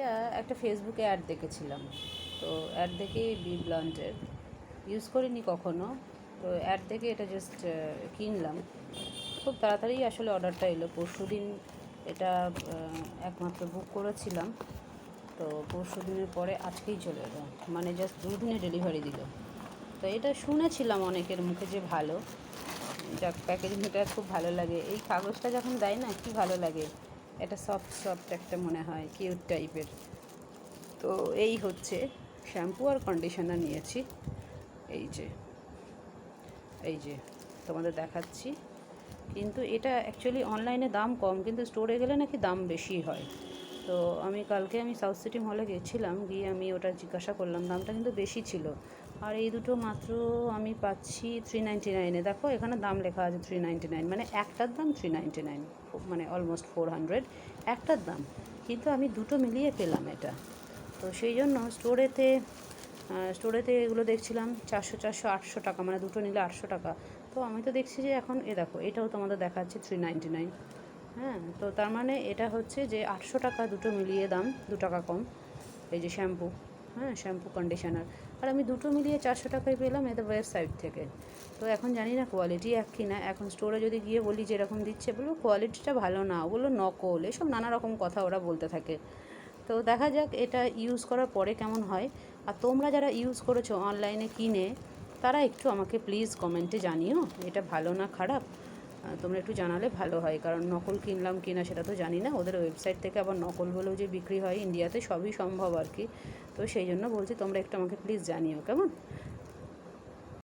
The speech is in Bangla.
এটা একটা ফেসবুকে অ্যাড দেখেছিলাম। তো অ্যাড দেখেই বি ব্লান্টের ইউজ করিনি কখনো। তো অ্যাড দেখে এটা জাস্ট কিনলাম। খুব তাড়াতাড়ি আসলে অর্ডারটা এলো। পরশু দিন এটা একমাত্র বুক করেছিলাম। তো পরশু দিনের পরে আজকেই চলে এলো। মানে জাস্ট দুই দিনে ডেলিভারি দিল। তো এটা শুনেছিলাম অনেকের মুখে যে ভালো। যাক প্যাকেজিংটা খুব ভালো লাগে। এই কাগজটা যখন দেয় না, কি ভালো লাগে? এটা সফট সফট একটা মনে হয় কিউট টাইপের তো এই হচ্ছে শ্যাম্পু আর কন্ডিশনার নিয়েছি। এই যে এই যে, তোমাদের দেখাচ্ছি। কিন্তু এটা অ্যাকচুয়ালি অনলাইনে দাম কম, কিন্তু স্টোরে গেলে নাকি দাম বেশি হয়। তো আমি কালকে আমি সাউথ সিটি মলে গেছিলাম, গিয়ে আমি ওটা জিজ্ঞাসা করলাম, দামটা কিন্তু বেশি ছিল। আর এই দুটো মাত্র আমি পাচ্ছি থ্রি নাইনটি নাইনে দেখো, এখানে দাম লেখা আছে থ্রি নাইনটি নাইন মানে একটার দাম থ্রি নাইনটি নাইন মানে অলমোস্ট ফোর হান্ড্রেড একটার দাম। কিন্তু আমি দুটো মিলিয়ে পেলাম এটা। তো সেই জন্য স্টোরেতে স্টোরেতে এগুলো দেখছিলাম, চারশো চারশো, আটশো টাকা মানে দুটো নিলে আটশো টাকা। তো আমি তো দেখছি যে এখন, এ দেখো, এটাও তোমাদের দেখাচ্ছে থ্রি নাইনটি নাইন হ্যাঁ তো তার মানে এটা হচ্ছে যে আটশো টাকা দুটো মিলিয়ে দাম, দু টাকা কম। এই যে শ্যাম্পু হ্যাঁ শ্যাম্পু কন্ডিশনার আর আমি দুটো মিলিয়ে চারশো টাকায় পেলাম এদের ওয়েবসাইট থেকে। তো এখন জানি না কোয়ালিটি এক কি না, এখন স্টোরে যদি গিয়ে বলি যে এরকম দিচ্ছে বলব কোয়ালিটিটা ভালো না ওগুলো নকল, এসব নানা রকম কথা ওরা বলতে থাকে। তো দেখা যাক এটা ইউজ করার পরে কেমন হয়। আর তোমরা যারা ইউজ করেছ অনলাইনে কিনে, তারা একটু আমাকে প্লিজ কমেন্টে জানিও, এটা ভালো না খারাপ? তোমরা একটু জানালে ভালো হয়, কারণ নকল কিনলাম কিনা সেটা তো জানি না। ওদের ওয়েবসাইট থেকে আবার নকল হলেও যে বিক্রি হয় ইন্ডিয়াতে সবই সম্ভব আর কি। তো সেই জন্য বলছি তোমরা একটু আমাকে প্লিজ জানিও, কেমন?